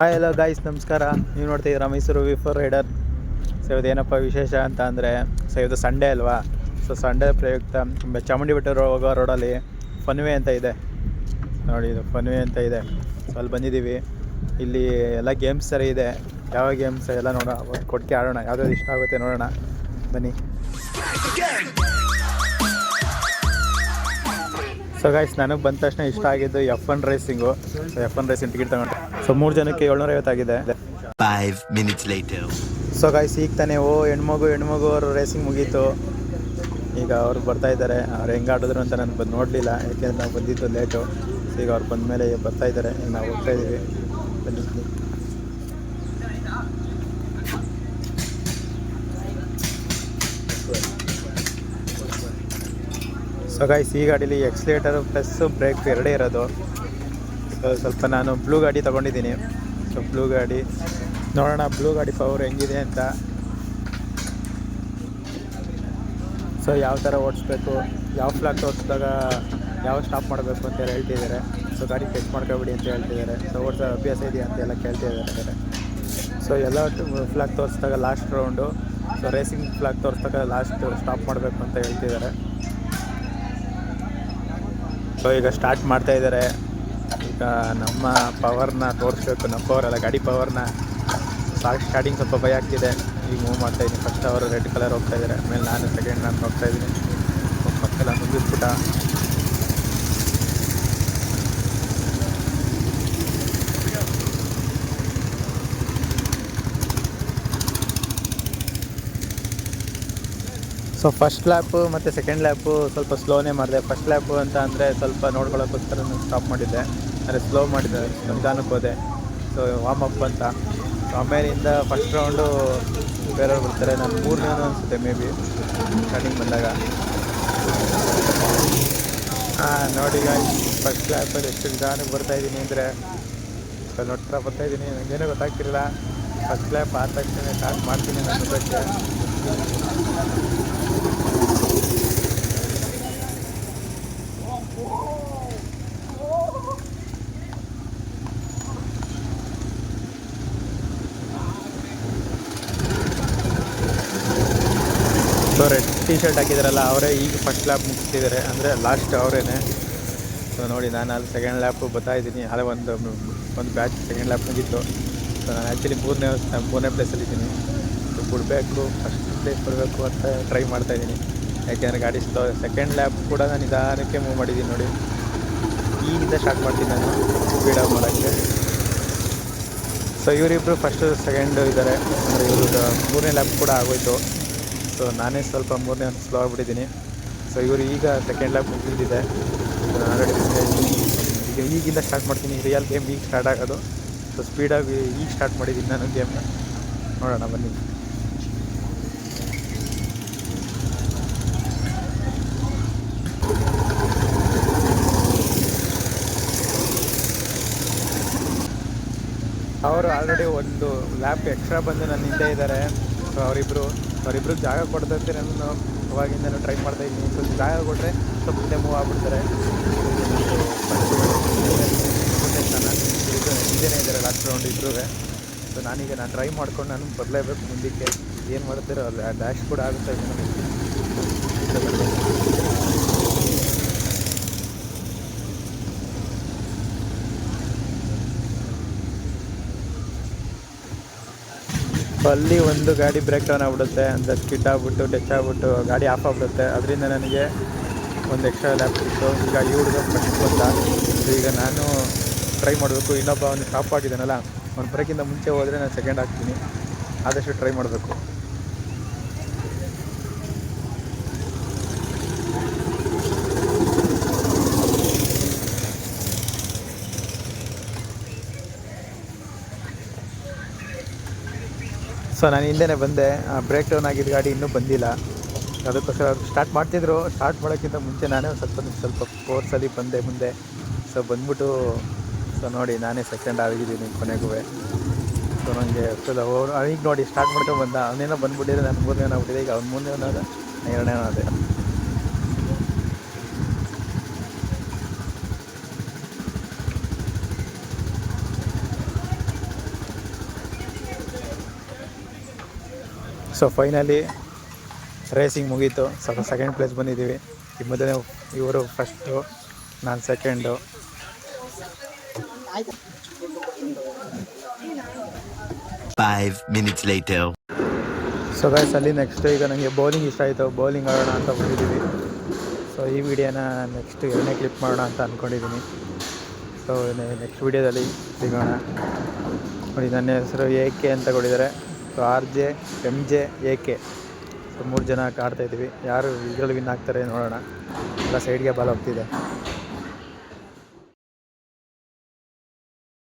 Hi hello guys ನಮಸ್ಕಾರ. ನೀವು ನೋಡ್ತಾ ಇದ್ದೀರಾ ಮೈಸೂರು ವಿಫೋರ್ ರೈಡರ್ ಸೊ ಇವತ್ತು ಏನಪ್ಪ ವಿಶೇಷ ಅಂತ ಅಂದರೆ ಸೊ ಇವತ್ತು ಸಂಡೇ ಅಲ್ವಾ? ಸೊ ಸಂಡೇ ಪ್ರಯುಕ್ತ ಚಾಮುಂಡಿ ಬೆಟ್ಟ ಹೋಗೋ ರೋಡಲ್ಲಿ ಫನ್ವೇ ಅಂತ ಇದೆ. ನೋಡಿ, ಇದು ಫನ್ವೇ ಅಂತ ಇದೆ. ಸೊ ಅಲ್ಲಿ ಬಂದಿದ್ದೀವಿ. ಇಲ್ಲಿ ಎಲ್ಲ ಗೇಮ್ಸ್ ಸರಿ ಇದೆ. ಯಾವ ಗೇಮ್ಸ್ ಎಲ್ಲ ನೋಡೋ ಕೊಟ್ಟಿಗೆ ಆಡೋಣ. ಯಾವ್ದಾದ್ರು ಇಷ್ಟ ಆಗುತ್ತೆ ನೋಡೋಣ. ಬನ್ನಿ. ಸೊ ಗಾಯ್ಸ್ ನನಗೆ ಬಂದ ತಕ್ಷಣ ಇಷ್ಟ ಆಗಿದ್ದು F one racing so F one racing ticket ತಗೊಂಡೆ. ಸೊ ಮೂರು ಜನಕ್ಕೆ ಏಳ್ನೂರ ಐವತ್ತಾಗಿದೆ five minutes later. So guys ಈಗ ತಾನೇ ಓ ಹೆಣ್ಮಗು ಹೆಣ್ಮಗು ಅವರು ರೇಸಿಂಗ್ ಮುಗೀತು. ಈಗ ಅವ್ರು ಬರ್ತಾ ಇದ್ದಾರೆ. ಅವ್ರು ಹೆಂಗೆ ಆಡಿದ್ರು ಅಂತ ನಾನು ಬಂದು ನೋಡಲಿಲ್ಲ. ಯಾಕೆಂದ್ರೆ ನಾವು ಬಂದಿದ್ದು ಲೇಟು ಸೊ ಈಗ ಅವ್ರು ಬಂದ ಮೇಲೆ ಬರ್ತಾ ಇದ್ದಾರೆ. ಈಗ ನಾವು ಹೋಗ್ತಾ ಇದ್ದೀವಿ ಬನ್ನಿ. ಸೊ ಗಾಯ್ಸ್ ಈ ಗಾಡೀಲಿ ಎಕ್ಸ್ಲೇಟರ್ ಪ್ಲಸ್ ಬ್ರೇಕ್ ಎರಡೇ ಇರೋದು. ಸೊ ಸ್ವಲ್ಪ ನಾನು ಬ್ಲೂ ಗಾಡಿ ತೊಗೊಂಡಿದ್ದೀನಿ. ಸೊ ಬ್ಲೂ ಗಾಡಿ, ನೋಡೋಣ ಬ್ಲೂ ಗಾಡಿ ಪವರ್ ಹೆಂಗಿದೆ ಅಂತ. ಸೊ ಯಾವ ಥರ ಓಡಿಸ್ಬೇಕು, ಯಾವ ಫ್ಲಾಗ್ ತೋರಿಸಿದಾಗ ಯಾವ ಸ್ಟಾಪ್ ಮಾಡಬೇಕು ಅಂತ ಹೇಳ್ತಿದ್ದಾರೆ. ಸೊ ಗಾಡಿ ಟೆಸ್ಟ್ ಮಾಡ್ಕೊಬಿಡಿ ಅಂತ ಹೇಳ್ತಿದ್ದಾರೆ. ಸೊ ಓಡಿಸೋ ಅಭ್ಯಾಸ ಇದೆಯಾ ಅಂತ ಎಲ್ಲ ಕೇಳ್ತಿದ್ದಾರೆ ಸೊ ಎಲ್ಲ ಫ್ಲಾಗ್ ತೋರಿಸಿದಾಗ last round so racing flag ತೋರಿಸಿದಾಗ ಲಾಸ್ಟ್ ಸ್ಟಾಪ್ ಮಾಡಬೇಕು ಅಂತ ಹೇಳ್ತಿದ್ದಾರೆ. ಸೊ ಈಗ ಸ್ಟಾರ್ಟ್ ಮಾಡ್ತಾ ಇದ್ದಾರೆ ಈಗ ನಮ್ಮ ಪವರ್ನ ತೋರಿಸ್ಬೇಕು. ನಮ್ಮ ಪವರ್ ಅಲ್ಲ, ಗಾಡಿ ಪವರ್ನ ಸ್ಟಾರ್ಟಿಂಗ್ ಸ್ವಲ್ಪ ಭಯ ಆಗ್ತಿದೆ. ಈಗ ಮೂವ್ ಮಾಡ್ತಾ ಇದ್ದೀನಿ. ಫಸ್ಟ್ ಅವರು ರೆಡ್ ಕಲರ್ ಹೋಗ್ತಾ ಇದ್ದಾರೆ ಆಮೇಲೆ ನಾನು ಸೆಕೆಂಡ್ ನಾನು ಹೋಗ್ತಾ ಇದ್ದೀನಿ. ಪಕ್ಕೆಲ್ಲ ಮುಗಿಸ್ಬಿಟ್ಟ. ಸೊ ಫಸ್ಟ್ ಲ್ಯಾಪು ಮತ್ತು ಸೆಕೆಂಡ್ ಲ್ಯಾಪು ಸ್ವಲ್ಪ ಸ್ಲೋನೇ ಮಾಡಿದೆ. ಫಸ್ಟ್ ಲ್ಯಾಪು ಅಂತ ಅಂದರೆ ಸ್ವಲ್ಪ ನೋಡ್ಕೊಳ್ಳೋಕ್ಕೋಸ್ಕರ ಸ್ಟಾಪ್ ಮಾಡಿದ್ದೆ. ಅಂದರೆ ಸ್ಲೋ ಮಾಡಿದೆ. ನಿಧಾನಕ್ಕೆ ಹೋದೆ. ಸೊ ವಾರ್ಮ್ ಅಪ್ ಅಂತ. ಸೊ ಆಮೇಲಿಂದ ಫಸ್ಟ್ ರೌಂಡು ಬೇರೆಯವ್ರು ಬರ್ತಾರೆ. ನಾನು ಮೂರನೇ ಅನಿಸುತ್ತೆ ಮೇ ಬಿ ಸ್ಟಾರ್ಟಿಂಗ್ ಬಂದಾಗ. ಹಾಂ ನೋಡಿ ಫಸ್ಟ್ ಲ್ಯಾಪಲ್ಲಿ ಎಷ್ಟು ನಿಧಾನಕ್ಕೆ ಬರ್ತಾಯಿದ್ದೀನಿ ಅಂದರೆ ಅಂದರೆ ನೋಡ್ತಾ ಬರ್ತಾಯಿದ್ದೀನಿ ನನಗೇನೂ ಗೊತ್ತಾಗ್ತಿರಲಿಲ್ಲ. ಫಸ್ಟ್ ಲ್ಯಾಪ್ ಆದ ತಕ್ಷಣ ಸ್ಟಾರ್ಟ್ ಮಾಡ್ತೀನಿ ನನ್ನ ನುಗ್ಗಕ್ಕೆ ಸೊ ರೆಡ್ ಟಿ ಶರ್ಟ್ ಹಾಕಿದಾರಲ್ಲ, ಅವರೇ ಈಗ ಫಸ್ಟ್ ಲ್ಯಾಪ್ ಮುಗಿಸ್ತಿದ್ದಾರೆ ಅಂದರೆ ಲಾಸ್ಟ್ ಅವರೇನೆ. ಸೊ ನೋಡಿ, ನಾನು ಅಲ್ಲಿ ಸೆಕೆಂಡ್ ಲ್ಯಾಪ್ ಬರ್ತಾ ಇದ್ದೀನಿ. ಹಳೆ ಒಂದು ಒಂದು ಬ್ಯಾಚ್ ಸೆಕೆಂಡ್ ಲ್ಯಾಪ್ ಮುಗಿತ್ತು ಸೊ ನಾನು ಆ್ಯಕ್ಚುಲಿ ಮೂರನೇ ಮೂರನೇ ಪ್ಲೇಸಲ್ಲಿ ಇದ್ದೀನಿ. ಸೊ ಬಿಡಬೇಕು ಫಸ್ಟ್ ಪ್ಲೇಸ್ ಬರಬೇಕು ಅಂತ ಟ್ರೈ ಮಾಡ್ತಾ ಇದ್ದೀನಿ. ಯಾಕೆಂದರೆ ಗಾಡಿ ಸ್ಲೋ ಸೆಕೆಂಡ್ ಲ್ಯಾಪ್ ಕೂಡ ನಾನು ನಿಧಾನಕ್ಕೆ ಮೂವ್ ಮಾಡಿದ್ದೀನಿ ನೋಡಿ. ಈಗಿಂದ ಸ್ಟಾರ್ಟ್ ಮಾಡ್ತೀನಿ ನಾನು ಸ್ಪೀಡಾಗಿ ಮಾಡೋಕ್ಕೆ. ಸೊ ಇವರಿಬ್ಬರು ಫಸ್ಟು ಸೆಕೆಂಡು ಇದ್ದಾರೆ. ಅಂದರೆ ಇವರು ಮೂರನೇ ಲ್ಯಾಪ್ ಕೂಡ ಆಗೋಯ್ತು. ಸೊ ನಾನೇ ಸ್ವಲ್ಪ ಮೂರನೇ ಒಂದು ಸ್ಲೋ ಆಗಿಬಿಟ್ಟಿದ್ದೀನಿ. ಸೊ ಇವರು ಈಗ ಸೆಕೆಂಡ್ ಲ್ಯಾಪ್ ಮುಗಿದಿದೆ. ಈಗ ಈಗಿಂದ ಸ್ಟಾರ್ಟ್ ಮಾಡ್ತೀನಿ. ರಿಯಲ್ ಗೇಮ್ ಈಗ ಸ್ಟಾರ್ಟ್ ಆಗೋದು. ಸೊ ಸ್ಪೀಡಾಗಿ ಈಗ ಸ್ಟಾರ್ಟ್ ಮಾಡಿದ್ದೀನಿ ನಾನು ಗೇಮ್ನ ನೋಡೋಣ, ಬನ್ನಿ. ಅವರು ಆಲ್ರೆಡಿ ಒಂದು ಲ್ಯಾಪ್ ಎಕ್ಸ್ಟ್ರಾ ಬಂದು ನನ್ನ ಹಿಂದೆ ಇದ್ದಾರೆ. ಸೊ ಅವರಿಬ್ಬರು ಅವರಿಬ್ರಿಗೆ ಜಾಗ ಕೊಡ್ತೈತೆ ನಾನು ಅವಾಗಿಂದ ಟ್ರೈ ಮಾಡ್ತಾ ಇದ್ದೀನಿ. ಸ್ವಲ್ಪ ಜಾಗ ಕೊಟ್ಟರೆ ಸ್ವಲ್ಪ ಮುಂದೆ ಮೂವ್ ಆಗ್ಬಿಡ್ತಾರೆ. ಇದೇನೇ ಇದ್ದಾರೆ ಲಾಸ್ಟ್ ರೌಂಡ್ ಇಬ್ಬರೂ ಸೊ ನಾನೀಗ ನಾನು ಟ್ರೈ ಮಾಡ್ಕೊಂಡು ನಾನು ಬರಲೇಬೇಕು ಮುಂದಕ್ಕೆ. ಏನು ಮಾಡ್ತೀರೋ ಡ್ಯಾಶ್ ಕೂಡ ಆಗುತ್ತೆ ಅಲ್ಲಿ ಒಂದು ಗಾಡಿ ಬ್ರೇಕ್ ಡೌನ್ ಆಗ್ಬಿಡುತ್ತೆ, ಅಂದರೆ ಸ್ಕಿಡ್ ಆಗ್ಬಿಟ್ಟು ಟಚ್ ಆಗ್ಬಿಟ್ಟು, ಗಾಡಿ ಆಫ್ ಆಗ್ಬಿಡುತ್ತೆ. ಅದರಿಂದ ನನಗೆ ಒಂದು ಎಕ್ಸ್ಟ್ರಾ ಲ್ಯಾಪ್ ಸಿಕ್ತು. ಈಗ ಈ ಹುಡುಗ ಬಂದ. ಈಗ ನಾನು ಟ್ರೈ ಮಾಡಬೇಕು. ಇನ್ನೊಬ್ಬ ಅವನು ಸ್ಟಾಪ್ ಆಗಿದ್ದಾನಲ್ಲ, ಅವ್ನು ಬ್ರೇಕಿಂದ ಮುಂಚೆ ಹೋದರೆ ನಾನು ಸೆಕೆಂಡ್ ಆಗ್ತೀನಿ ಆದಷ್ಟು ಟ್ರೈ ಮಾಡಬೇಕು. ಸೊ ನಾನು ಹಿಂದೆನೇ ಬಂದೆ. ಬ್ರೇಕ್ ಡೌನ್ ಆಗಿದ್ದ ಗಾಡಿ ಇನ್ನೂ ಬಂದಿಲ್ಲ. ಅದಕ್ಕೋಸ್ಕರ ಅವ್ರು ಸ್ಟಾರ್ಟ್ ಮಾಡ್ತಿದ್ರು. ಸ್ಟಾರ್ಟ್ ಮಾಡೋಕ್ಕಿಂತ ಮುಂಚೆ ನಾನೇ ಸ್ವಲ್ಪ ಸ್ವಲ್ಪ ಫೋರ್ಸಲ್ಲಿ ಬಂದೆ ಮುಂದೆ. ಸೊ ಬಂದ್ಬಿಟ್ಟು ಸೊ ನೋಡಿ, ನಾನೇ ಸೆಕೆಂಡ್ ಆಗಿದ್ದೀನಿ ಕೊನೆಗೂ. ಸೊ ನನಗೆ ಫುಲ್ ಅವ್ರು ಈಗ ನೋಡಿ ಸ್ಟಾರ್ಟ್ ಮಾಡ್ಕೊಂಡು ಬಂದ. ಅವನೇನೋ ಬಂದ್ಬಿಟ್ಟಿದ್ರೆ ನಾನು ಮೂರನೇ ಆಗ್ಬಿಟ್ಟಿದೆ ಈಗ ಅವ್ನು ಮುಂದೆ ಅನ್ನೋದು, ಎರಡನೇ ಅದೇ ಸೊ ಫೈನಲಿ ರೇಸಿಂಗ್ ಮುಗೀತು. ಸ್ವಲ್ಪ ಸೆಕೆಂಡ್ ಪ್ಲೇಸ್ ಬಂದಿದ್ದೀವಿ. ಈ ಮೊದಲೇ ಇವರು ಫಸ್ಟು ನಾನು second five minutes later. So guys ಅಲ್ಲಿ ನೆಕ್ಸ್ಟ್ ಈಗ ನನಗೆ ಬೌಲಿಂಗ್ ಇಷ್ಟ ಆಯಿತು. ಬೌಲಿಂಗ್ ಆಡೋಣ ಅಂತ ಬಂದಿದ್ದೀವಿ. ಸೊ ಈ ವಿಡಿಯೋನ ನೆಕ್ಸ್ಟ್ ಎರಡನೇ ಕ್ಲಿಪ್ ಮಾಡೋಣ ಅಂತ ಅಂದ್ಕೊಂಡಿದ್ದೀನಿ ಸೊ ನೆಕ್ಸ್ಟ್ ವಿಡಿಯೋದಲ್ಲಿ ಸಿಗೋಣ. ನೋಡಿ ನನ್ನ ಹೆಸರು ಎ ಕೆ ಅಂತ ಕೊಟ್ಟಿದ್ದಾರೆ. So R J M J, A K so ಮೂರು ಜನ ಆಡ್ತಾ ಇದ್ದೀವಿ. ಯಾರು ಇದರಲ್ಲಿ ವಿನ್ ಆಗ್ತಾರೆ ನೋಡೋಣ. ಎಲ್ಲ ಸೈಡ್ಗೆ ಬಾಲ್ ಹೋಗ್ತಿದೆ.